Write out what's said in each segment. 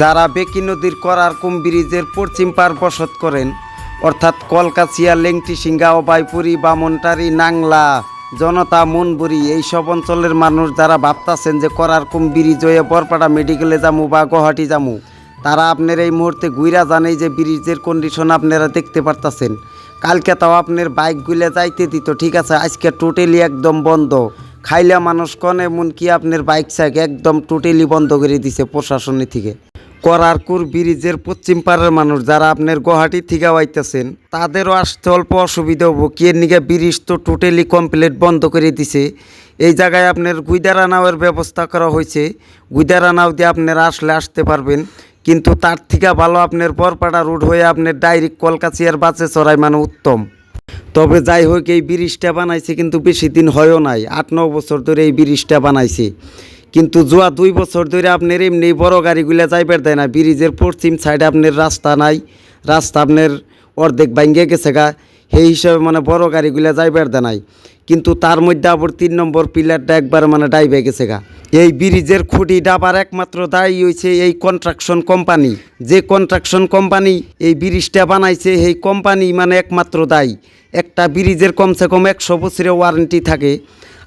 যারা বেকি নদীর করারকুম ব্রিজের পশ্চিম পার বসত করেন, অর্থাৎ কলকাছিয়া, লেংটি সিঙ্গা অবাইপুরি বামনটারি, নাংলা, জনতা, মনবুরি, এইসব অঞ্চলের মানুষ যারা ভাবতাছেন যে করারকুম ব্রিজ হয়ে বরপাড়া মেডিকেলে যামু বা গুয়াহাটি যামু, তারা আপনার এই মুহূর্তে গুইরা জানে যে ব্রিজের কন্ডিশন আপনারা দেখতে পারতাছেন। কালকে তাও আপনার বাইকগুলো যাইতে দিত, ঠিক আছে, আজকে টোটালি একদম বন্ধ। খাইলে মানুষ কন এমন কি আপনার বাইক সাইক একদম টোটালি বন্ধ করে দিছে প্রশাসনের থেকে। করারকুর ব্রিজের পশ্চিম পাড়ের মানুষ যারা আপনার গুয়াহাটি থেকে আইতেছেন, তাদেরও আসতে অল্প অসুবিধা হব। কি নিকে ব্রিজ তো টোটালি কমপ্লিট বন্ধ করে দিছে। এই জায়গায় আপনার গুইদারা নাওয়ের ব্যবস্থা করা হয়েছে। গুইদারা নাও দিয়ে আপনারা আসলে আসতে পারবেন। কিন্তু তার থেকে ভালো আপনার বরপাড়া রুট হয়ে আপনার ডাইরেক্ট কলকাছিয়ার বাসে চড়াই মানে উত্তম। তবে যাই হোক, এই ব্রিজটা বানাইছে কিন্তু বেশি দিন হয়ও নাই। আট ন বছর ধরে এই ব্রিজটা বানাইছে। কিন্তু জুয়া দুই বছর ধরে আপনার এমনি বড় গাড়িগুলো যাইবার দেয় না, ব্রিজের পশ্চিম সাইডে আপনার রাস্তা নাই, রাস্তা আপনার অর্ধেক ভাঙ্গে গেছে গা, সেই হিসাবে মানে বড় গাড়িগুলো যাইবার দেয় নাই। কিন্তু তার মধ্যে আবার তিন নম্বর পিলারটা একবার মানে ডাইবে গেছে গা। এই ব্রিজের খুঁটি ডাবার একমাত্র দায়ী হয়েছে এই কন্ট্রাকশন কোম্পানি যে কন্ট্রাকশন কোম্পানি এই ব্রিজটা বানাইছে, সেই কোম্পানি মানে একমাত্র দায়ী। একটা ব্রিজের কমসে কম একশো বছরের ওয়ারেন্টি থাকে।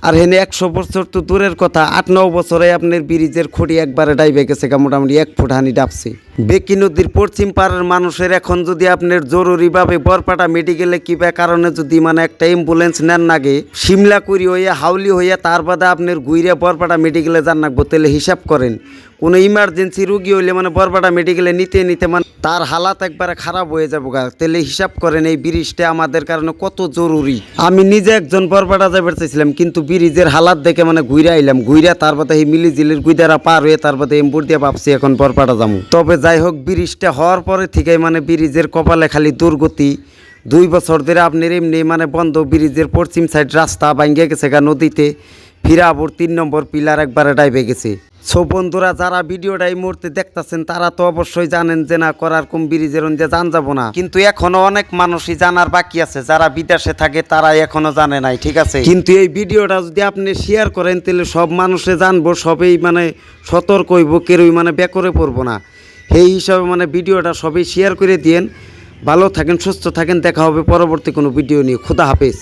আর হেনে একশো বছর তো দূরের কথা, আট ন বছরে আপনার ব্রিজের খুঁটি একবারে ডাইবে গেছে মোটামুটি এক ফুট হানি ডাবছে। বেকি নদীর পশ্চিম পাড়ের মানুষের এখন যদি আপনার জরুরিভাবে বরপাটা মেডিকেলে কিবা কারণে যদি মানে একটা অ্যাম্বুলেন্স নেন নাগে সিমলা করি হইয়া, হাউলি হইয়া, তার বাদে আপনার গুইরে বরপাটা মেডিকেলে যান নাকবো তাহলে হিসাব করেন। কোনো ইমার্জেন্সি রুগী হইলে মানে বরপাটা মেডিকেলে নিতে নিতে মানে তার হালাত একবারে খারাপ হয়ে যাব গা। তাহলে হিসাব করেন এই ব্রিজটা আমাদের কারণে কত জরুরি। আমি নিজে একজন বরপাটা যাবার চাইছিলাম, কিন্তু ব্রিজের হালাত দেখে মানে ঘুরে আইলাম। ঘুরে তার বাদে এই মিলি জিলির গুইদারা পার হয়ে তার বাদে এম্বুর দিয়ে ভাবছি এখন বরপাটা যাব। তবে যাই হোক, ব্রিজটা হওয়ার পরে থেকে মানে ব্রিজের কপালে খালি দুর্গতি। দুই বছর ধরে আপনার এমনি মানে বন্ধ ব্রিজের পশ্চিম সাইড রাস্তা ভাঙ্গে গেছে গা নদীতে। ফিরাবুর তিন নম্বর পিলার একবারে ডাইবে গেছে। সো বন্ধুরা, যারা ভিডিওটা এই মুহূর্তে দেখতাছেন, তারা তো অবশ্যই জানেন যে না, করার কম ব্রিজের যে জান যাব না। কিন্তু এখনও অনেক মানুষই জানার বাকি আছে। যারা বিদেশে থাকে, তারা এখনও জানে নাই, ঠিক আছে? কিন্তু এই ভিডিওটা যদি আপনি শেয়ার করেন, তাহলে সব মানুষে জানব, সবেই মানে সতর্ক হইব, কেউই মানে বেকরে পড়ব না। সেই হিসাবে মানে ভিডিওটা সবাই শেয়ার করে দিয়েন। ভালো থাকেন, সুস্থ থাকেন, দেখা হবে পরবর্তী কোনো ভিডিও নিয়ে। খুদা হাফেজ।